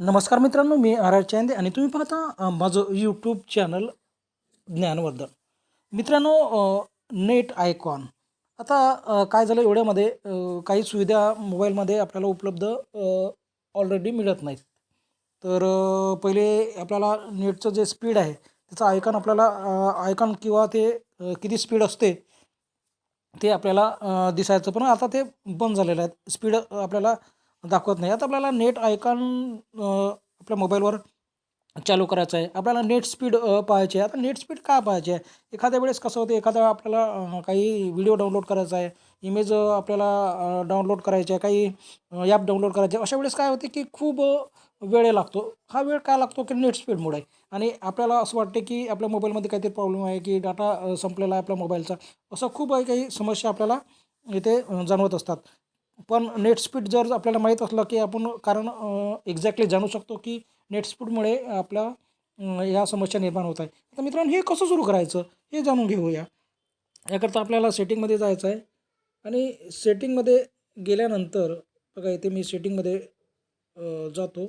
नमस्कार मित्रांनो मी R R Chande आणि तुम्ही पाहता माझं यूट्यूब चॅनल ज्ञानवर्धन. मित्रांनो नेट आयकॉन. आता काय झालं एवढ्यामध्ये काही सुविधा मोबाईलमध्ये आपल्याला उपलब्ध ऑलरेडी मिळत नाहीत. तर पहिले आपल्याला नेटचं जे स्पीड आहे त्याचं आयकॉन आपल्याला आयकॉन किंवा ते किती स्पीड असते ते आपल्याला दिसायचं पण आता ते बंद झालेलं आहे. स्पीड आपल्याला दाखवत नाही. आता आपल्याला नेट आयकॉन आपल्या मोबाईलवर चालू करायचं आहे. आपल्याला नेट स्पीड पाहायची आहे. आता नेट स्पीड का पाहायची आहे? एखाद्या वेळेस कसं होतं एखाद्या आपल्याला काही व्हिडिओ डाउनलोड करायचा आहे. इमेज आपल्याला डाउनलोड करायचे आहे. काही ॲप डाउनलोड करायचे आहे. अशा वेळेस काय होते की खूप वेळ लागतो. हा वेळ काय लागतो? की नेट स्पीडमुळे आहे आणि आपल्याला असं वाटते की आपल्या मोबाईलमध्ये काहीतरी प्रॉब्लेम आहे की डाटा संपलेला आहे आपल्या मोबाईलचा असं खूप काही काही समस्या आपल्याला इथे जाणवत असतात. पण नेट स्पीड जर आपल्याला माहीत असलं की आपण कारण एक्झॅक्टली जाणू शकतो की नेट स्पीडमुळे आपल्या या समस्या निर्माण होत आहे. तर मित्रांनो हे कसं सुरू करायचं हे जाणून घेऊया. याकरता आपल्याला सेटिंगमध्ये जायचं आहे. आणि सेटिंगमध्ये गेल्यानंतर बघा इथे मी सेटिंगमध्ये जातो.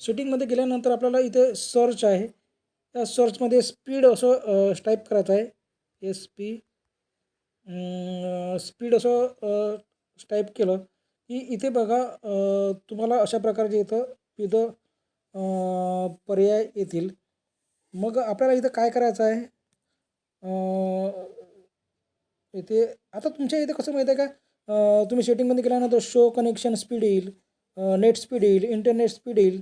सेटिंगमध्ये गेल्यानंतर आपल्याला इथे सर्च आहे. त्या सर्चमध्ये स्पीड असं टाईप करायचं आहे. एस पी स्पीड असं टाईप केलं की इथे बघा तुम्हाला अशा प्रकारचे इथं विविध पर्याय येतील. मग आपल्याला इथं काय करायचं आहे? इथे आता तुमच्या इथे कसं माहीत आहे का? तुम्ही सेटिंगमध्ये गेल्यानंतर शो कनेक्शन स्पीड येईल नेट स्पीड येईल इंटरनेट स्पीड येईल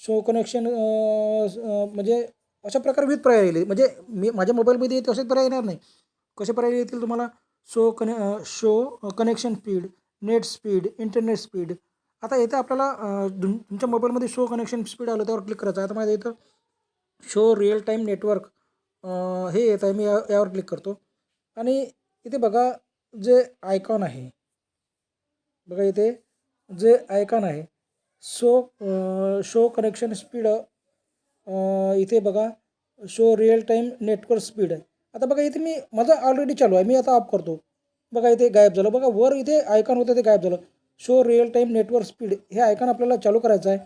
शो कनेक्शन म्हणजे अशा प्रकारे विविध पर्याय येईल. म्हणजे मी माझ्या मोबाईलमध्ये तसेच पर्याय येणार नाही. कसे पर्याय येतील तुम्हाला? शो कने show connection speed net speed internet speed आता येथे आपल्याला तुमच्या मोबाईलमध्ये शो कनेक्शन स्पीड आलं त्यावर क्लिक करायचं आहे. आता माझ्या इथं शो रिअल टाईम नेटवर्क हे येत आहे. मी या यावर क्लिक करतो. आणि इथे बघा जे आयकॉन आहे. बघा इथे जे आयकॉन आहे. शो शो कनेक्शन स्पीड इथे बघा. Show real time network speed आहे आता बघा इथे मी माझं ऑलरेडी चालू आहे. मी आता ऑफ करतो. बघा इथे गायब झालं. बघा वर इथे आयकॉन होतं ते गायब झालं. Show real time network speed हे आयकॉन आपल्याला चालू करायचं आहे.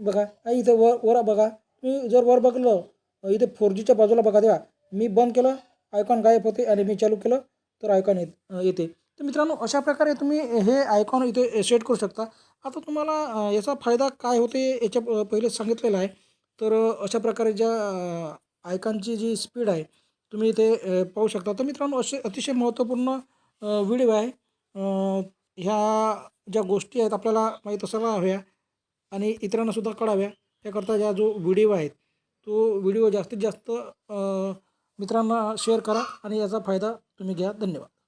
बघा इथे वर वर बघा. तुम्ही जर वर बघलं इथे फोर जीच्या बाजूला बघा तेव्हा मी बंद केलं आयकॉन गायब होते आणि मी चालू केलं तर आयकॉन येत येते. तर मित्रांनो अशा प्रकारे तुम्ही हे आयकॉन इथे सेट करू शकता. आता तुम्हाला याचा फायदा काय होते याच्या पहिले सांगितलेलं आहे. तर अशा प्रकारे ज्या आयकॉनची जी स्पीड आहे तुम्ही इथे पाहू शकता. तर मित्रांनो असे अतिशय महत्त्वपूर्ण व्हिडिओ आहे. ह्या ज्या गोष्टी आहेत आपल्याला माहीत असायला हव्या आणि इतरांनासुद्धा कळाव्या. त्याकरता ज्या जो व्हिडिओ आहेत तो व्हिडिओ जास्तीत जास्त मित्रांना शेअर करा आणि याचा फायदा तुम्ही घ्या. धन्यवाद.